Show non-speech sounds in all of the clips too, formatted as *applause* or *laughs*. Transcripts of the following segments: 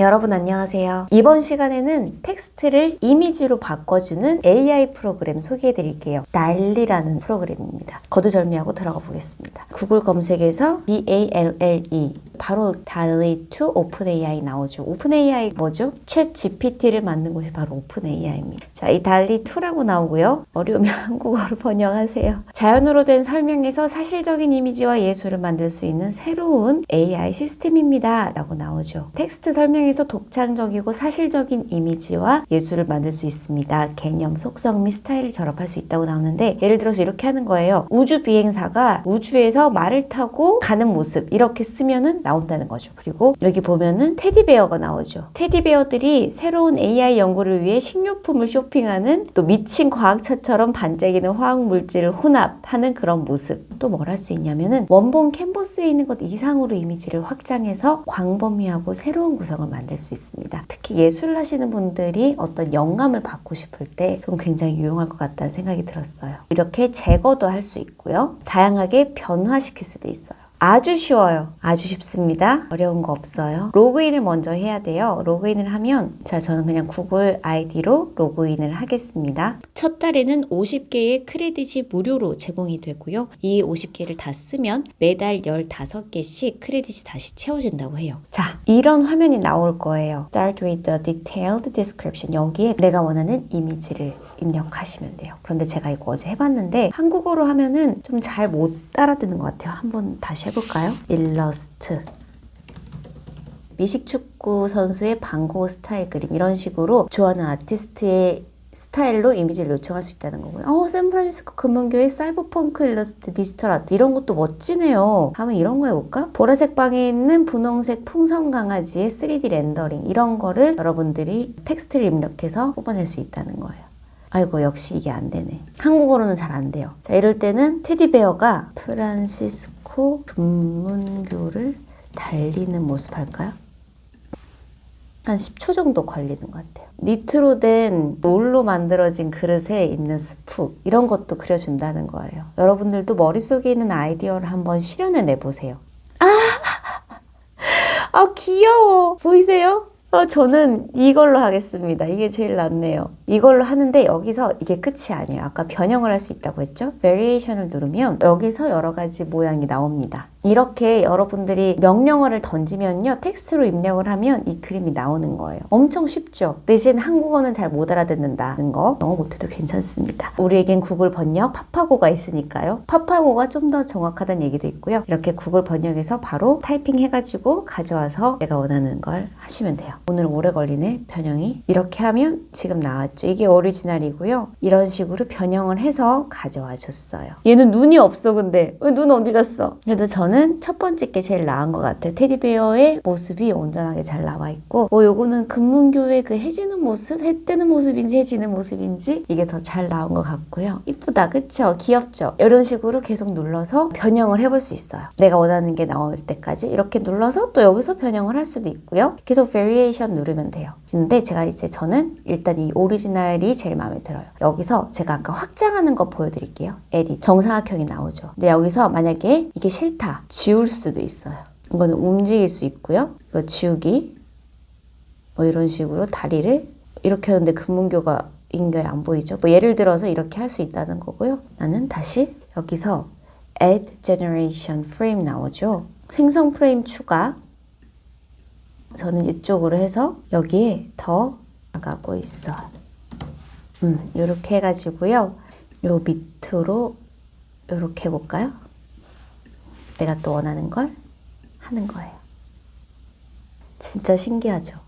여러분 안녕하세요. 이번 시간에는 텍스트를 이미지로 바꿔주는 AI 프로그램 소개해 드릴게요. 달리라는 프로그램입니다. 거두절미하고 들어가 보겠습니다. 구글 검색에서 D-A-L-L-E 바로 달리 to OpenAI 나오죠. OpenAI 뭐죠? 챗 GPT를 만든 곳이 바로 OpenAI입니다. 자, 이 달리 2라고 나오고요. 어려우면 *laughs* 한국어로 번역하세요. 자연어로 된 설명에서 사실적인 이미지와 예술을 만들 수 있는 새로운 AI 시스템입니다. 라고 나오죠. 텍스트 설명에 서 독창적이고 사실적인 이미지와 예술을 만들 수 있습니다. 개념, 속성 및 스타일을 결합할 수 있다고 나오는데 예를 들어서 이렇게 하는 거예요. 우주 비행사가 우주에서 말을 타고 가는 모습 이렇게 쓰면은 나온다는 거죠. 그리고 여기 보면은 테디베어가 나오죠. 테디베어들이 새로운 AI 연구를 위해 식료품을 쇼핑하는 또 미친 과학차처럼 반짝이는 화학 물질을 혼합하는 그런 모습. 또 뭘 할 수 있냐면은 원본 캔버스에 있는 것 이상으로 이미지를 확장해서 광범위하고 새로운 구성을 만들 수 있습니다. 특히 예술을 하시는 분들이 어떤 영감을 받고 싶을 때 좀 굉장히 유용할 것 같다는 생각이 들었어요. 이렇게 제거도 할 수 있고요. 다양하게 변화시킬 수도 있어요. 아주 쉬워요. 아주 쉽습니다. 어려운 거 없어요. 로그인을 먼저 해야 돼요. 로그인을 하면 자 저는 그냥 구글 아이디로 로그인을 하겠습니다. 첫 달에는 50개의 크레딧이 무료로 제공이 되고요. 이 50개를 다 쓰면 매달 15개씩 크레딧이 다시 채워진다고 해요. 자, 이런 화면이 나올 거예요. Start with the detailed description. 여기에 내가 원하는 이미지를 입력하시면 돼요. 그런데 제가 이거 어제 해봤는데 한국어로 하면은 좀 잘못 알아듣는 것 같아요. 한번 다시 해볼까요? 일러스트. 미식축구 선수의 방고 스타일 그림 이런 식으로 좋아하는 아티스트의 스타일로 이미지를 요청할 수 있다는 거고요. 어, 샌프란시스코 금문교의 사이버펑크 일러스트 디지털 아트 이런 것도 멋지네요. 다음에 이런 거 해볼까? 보라색 방에 있는 분홍색 풍선 강아지의 3D 렌더링 이런 거를 여러분들이 텍스트를 입력해서 뽑아낼 수 있다는 거예요. 아이고 역시 이게 안 되네. 한국어로는 잘 안 돼요. 자 이럴 때는 테디베어가 프란시스코 금문교를 달리는 모습 할까요? 한 10초 정도 걸리는 것 같아요. 니트로 된 물로 만들어진 그릇에 있는 스프 이런 것도 그려준다는 거예요. 여러분들도 머릿속에 있는 아이디어를 한번 실현해 내보세요. 아, *laughs* 아 귀여워. 보이세요? 어, 저는 이걸로 하겠습니다. 이게 제일 낫네요. 이걸로 하는데 여기서 이게 끝이 아니에요. 아까 변형을 할 수 있다고 했죠? 베리에이션을 누르면 여기서 여러 가지 모양이 나옵니다. 이렇게 여러분들이 명령어를 던지면요. 텍스트로 입력을 하면 이 그림이 나오는 거예요. 엄청 쉽죠? 대신 한국어는 잘 못 알아듣는다는 거 영어 못해도 괜찮습니다. 우리에겐 구글 번역 파파고가 있으니까요. 파파고가 좀 더 정확하다는 얘기도 있고요. 이렇게 구글 번역에서 바로 타이핑 해가지고 가져와서 내가 원하는 걸 하시면 돼요. 오늘 오래 걸리네 변형이 이렇게 하면 지금 나왔죠. 이게 오리지널이고요. 이런 식으로 변형을 해서 가져와 줬어요. 얘는 눈이 없어 근데 왜 눈 어디 갔어? 그래도 저는 첫 번째 게 제일 나은 것 같아요. 테디베어의 모습이 온전하게 잘 나와 있고 뭐 요거는 금문교의 그 해지는 모습, 해 뜨는 모습인지 해지는 모습인지 이게 더 잘 나온 것 같고요. 이쁘다 그쵸? 귀엽죠? 이런 식으로 계속 눌러서 변형을 해볼 수 있어요. 내가 원하는 게 나올 때까지 이렇게 눌러서 또 여기서 변형을 할 수도 있고요. 계속 variation 누르면 돼요. 근데 제가 이제 저는 일단 이 오리지널이 제일 마음에 들어요. 여기서 제가 아까 확장하는 거 보여드릴게요. 에디 정사각형이 나오죠. 근데 여기서 만약에 이게 싫다 지울 수도 있어요. 이거는 움직일 수 있고요. 이거 지우기 뭐 이런 식으로 다리를 이렇게 하는데 금문교가 인교에 안 보이죠. 뭐 예를 들어서 이렇게 할 수 있다는 거고요. 나는 다시 여기서 add generation frame 나오죠. 생성 프레임 추가 저는 이쪽으로 해서 여기에 더 나가고 있어. 음, 이렇게 해가지고요. 요 밑으로 이렇게 해볼까요? 내가 또 원하는 걸 하는 거예요. 진짜 신기하죠?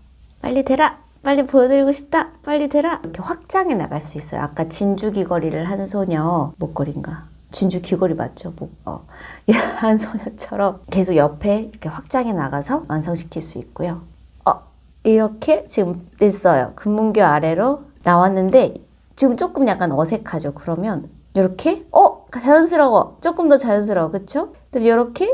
빨리 대라! 빨리 보여드리고 싶다! 빨리 대라! 이렇게 확장해 나갈 수 있어요. 아까 진주 귀걸이를 한 소녀, 목걸이인가? 진주 귀걸이 맞죠? 목, 어. *laughs* 한 소녀처럼 계속 옆에 이렇게 확장해 나가서 완성시킬 수 있고요. 어, 이렇게 지금 됐어요. 금문교 아래로 나왔는데 지금 조금 약간 어색하죠. 그러면 이렇게 어 자연스러워. 조금 더 자연스러워. 그쵸? 근데 이렇게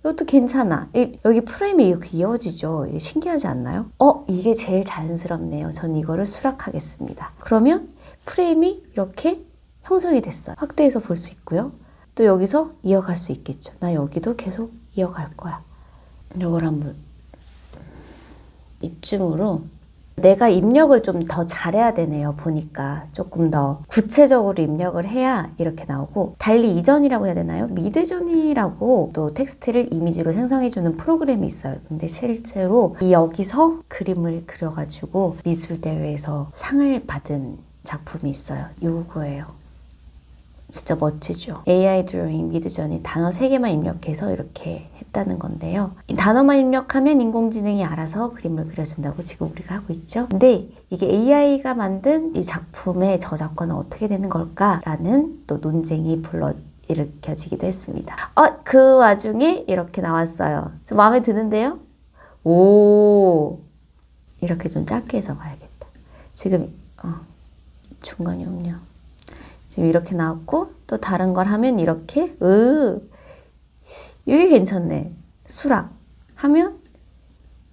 이것도 괜찮아. 이- 여기 프레임이 이렇게 이어지죠. 신기하지 않나요? 어, 이게 제일 자연스럽네요. 전 이거를 수락하겠습니다. 그러면 프레임이 이렇게 형성이 됐어요. 확대해서 볼 수 있고요. 또 여기서 이어갈 수 있겠죠. 나 여기도 계속 이어갈 거야. 이걸 한번 이쯤으로 내가 입력을 좀 더 잘해야 되네요. 보니까 조금 더 구체적으로 입력을 해야 이렇게 나오고 달리 이전이라고 해야 되나요? 미드전이라고 또 텍스트를 이미지로 생성해주는 프로그램이 있어요. 근데 실제로 이 여기서 그림을 그려가지고 미술 대회에서 상을 받은 작품이 있어요. 요거예요. 진짜 멋지죠. AI 드로잉 미드전이 단어 3개만 입력해서 이렇게 했다는 건데요. 이 단어만 입력하면 인공지능이 알아서 그림을 그려준다고 지금 우리가 하고 있죠. 근데 이게 AI가 만든 이 작품의 저작권은 어떻게 되는 걸까라는 또 논쟁이 불러 일으켜지기도 했습니다. 어, 그 와중에 이렇게 나왔어요. 좀 마음에 드는데요? 오, 이렇게 좀 작게 해서 봐야겠다. 지금, 어, 중간이 없냐. 지금 이렇게 나왔고 또 다른 걸 하면 이렇게 으 이게 괜찮네. 수락 하면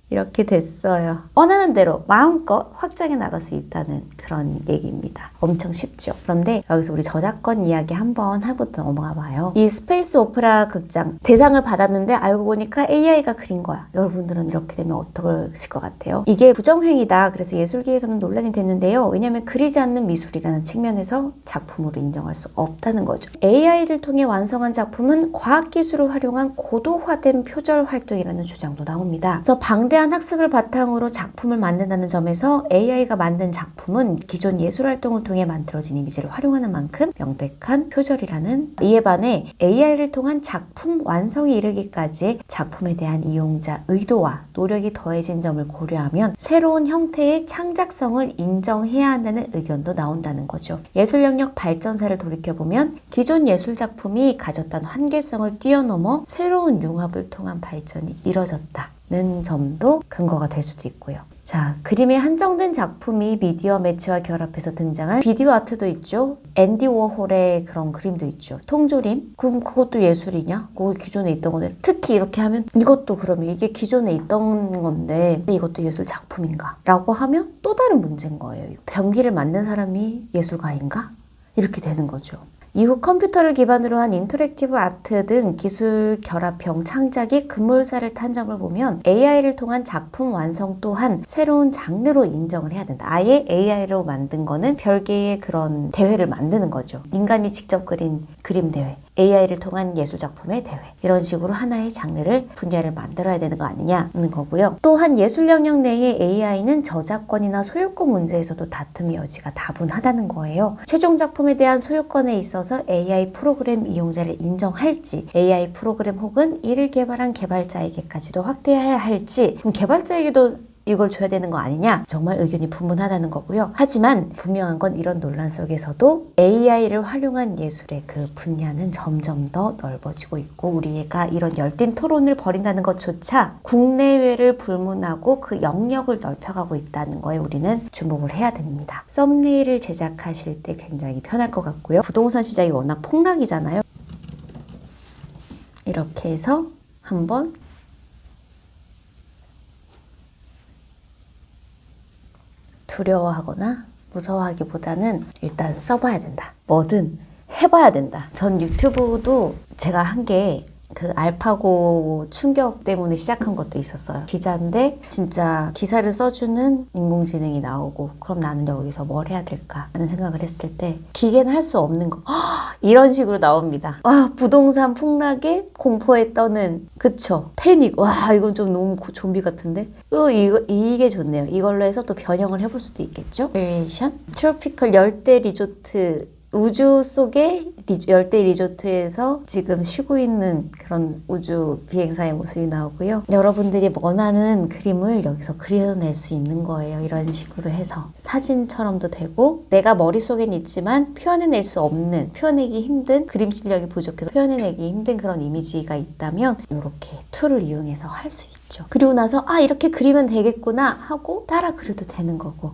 이렇게 됐어요. 원하는 대로 마음껏 확장해 나갈 수 있다는 그런 얘기입니다. 엄청 쉽죠. 그런데 여기서 우리 저작권 이야기 한번 하고 넘어가 봐요. 이 스페이스 오페라 극장 대상을 받았는데 알고 보니까 AI가 그린 거야. 여러분들은 이렇게 되면 어떠실 것 같아요? 이게 부정행위다. 그래서 예술계에서는 논란이 됐는데요. 왜냐하면 그리지 않는 미술이라는 측면에서 작품으로 인정할 수 없다는 거죠. AI를 통해 완성한 작품은 과학기술을 활용한 고도화된 표절 활동이라는 주장도 나옵니다. 그래서 방대 한 학습을 바탕으로 작품을 만든다는 점에서 AI가 만든 작품은 기존 예술 활동을 통해 만들어진 이미지를 활용하는 만큼 명백한 표절이라는 이에 반해 AI를 통한 작품 완성에 이르기까지 작품에 대한 이용자 의도와 노력이 더해진 점을 고려하면 새로운 형태의 창작성을 인정해야 한다는 의견도 나온다는 거죠. 예술 영역 발전사를 돌이켜보면 기존 예술 작품이 가졌던 한계성을 뛰어넘어 새로운 융합을 통한 발전이 이뤄졌다. 는 점도 근거가 될 수도 있고요. 자, 그림의 한정된 작품이 미디어 매체와 결합해서 등장한 비디오 아트도 있죠. 앤디 워홀의 그런 그림도 있죠. 통조림. 그럼 그것도 예술이냐? 그거 기존에 있던 건데. 특히 이렇게 하면 이것도 그러면 이게 기존에 있던 건데 이것도 예술 작품인가? 라고 하면 또 다른 문제인 거예요. 변기를 만든 사람이 예술가인가? 이렇게 되는 거죠. 이후 컴퓨터를 기반으로 한 인터랙티브 아트 등 기술 결합형 창작이 급물살을 탄 점을 보면 AI를 통한 작품 완성 또한 새로운 장르로 인정을 해야 된다. 아예 AI로 만든 거는 별개의 그런 대회를 만드는 거죠. 인간이 직접 그린 그림 대회. AI를 통한 예술 작품의 대회 이런 식으로 하나의 장르를 분야를 만들어야 되는 거 아니냐는 거고요. 또한 예술 영역 내의 AI는 저작권이나 소유권 문제에서도 다툼의 여지가 다분하다는 거예요. 최종 작품에 대한 소유권에 있어서 AI 프로그램 이용자를 인정할지 AI 프로그램 혹은 이를 개발한 개발자에게까지도 확대해야 할지. 개발자에게도 이걸 줘야 되는 거 아니냐? 정말 의견이 분분하다는 거고요. 하지만 분명한 건 이런 논란 속에서도 AI를 활용한 예술의 그 분야는 점점 더 넓어지고 있고 우리가 이런 열띤 토론을 벌인다는 것조차 국내외를 불문하고 그 영역을 넓혀가고 있다는 거에 우리는 주목을 해야 됩니다. 썸네일을 제작하실 때 굉장히 편할 것 같고요. 부동산 시장이 워낙 폭락이잖아요. 이렇게 해서 한번 두려워하거나 무서워하기보다는 일단 써봐야 된다. 뭐든 해봐야 된다. 전 유튜브도 제가 한 게 그 알파고 충격 때문에 시작한 것도 있었어요. 기자인데 진짜 기사를 써주는 인공지능이 나오고 그럼 나는 여기서 뭘 해야 될까 하는 생각을 했을 때 기계는 할 수 없는 거 이런 식으로 나옵니다. 와 부동산 폭락에 공포에 떠는 그쵸 패닉 와 이건 좀 너무 고- 좀비 같은데 어, 이거 이게 좋네요. 이걸로 해서 또 변형을 해볼 수도 있겠죠. 베리에이션 트로피컬 열대 리조트 우주 속의 리- 열대 리조트에서 지금 쉬고 있는 그런 우주 비행사의 모습이 나오고요. 여러분들이 원하는 그림을 여기서 그려낼 수 있는 거예요. 이런 식으로 해서 사진처럼도 되고 내가 머릿속엔 있지만 표현해낼 수 없는 표현하기 힘든 그림 실력이 부족해서 표현해내기 힘든 그런 이미지가 있다면 이렇게 툴을 이용해서 할 수 있죠. 그리고 나서 아 이렇게 그리면 되겠구나 하고 따라 그려도 되는 거고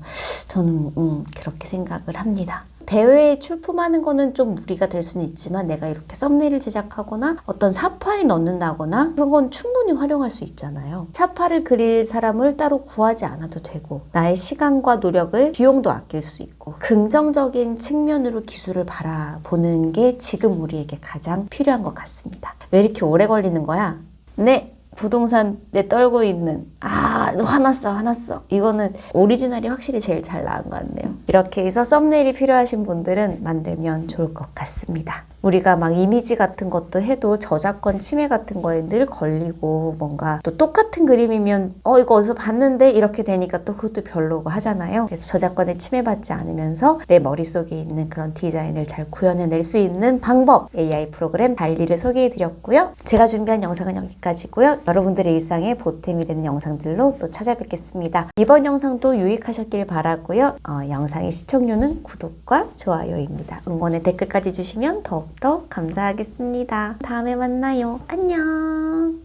저는 음, 그렇게 생각을 합니다. 대회에 출품하는 거는 좀 무리가 될 수는 있지만 내가 이렇게 썸네일을 제작하거나 어떤 사파에 넣는다거나 그런 건 충분히 활용할 수 있잖아요. 사파를 그릴 사람을 따로 구하지 않아도 되고 나의 시간과 노력을 비용도 아낄 수 있고 긍정적인 측면으로 기술을 바라보는 게 지금 우리에게 가장 필요한 것 같습니다. 왜 이렇게 오래 걸리는 거야? 네, 부동산에 떨고 있는 아, 너 화났어, 화났어. 이거는 오리지널이 확실히 제일 잘 나은 것 같네요. 이렇게 해서 썸네일이 필요하신 분들은 만들면 좋을 것 같습니다. 우리가 막 이미지 같은 것도 해도 저작권 침해 같은 거에 늘 걸리고 뭔가 또 똑같은 그림이면 어 이거 어디서 봤는데 이렇게 되니까 또 그것도 별로고 하잖아요. 그래서 저작권에 침해받지 않으면서 내 머릿속에 있는 그런 디자인을 잘 구현해낼 수 있는 방법 AI 프로그램 달리를 소개해 드렸고요. 제가 준비한 영상은 여기까지고요. 여러분들의 일상에 보탬이 되는 영상들로 또 찾아뵙겠습니다. 이번 영상도 유익하셨길 바라고요. 어, 영상의 시청료는 구독과 좋아요입니다. 응원의 댓글까지 주시면 더욱더 감사하겠습니다. 다음에 만나요. 안녕.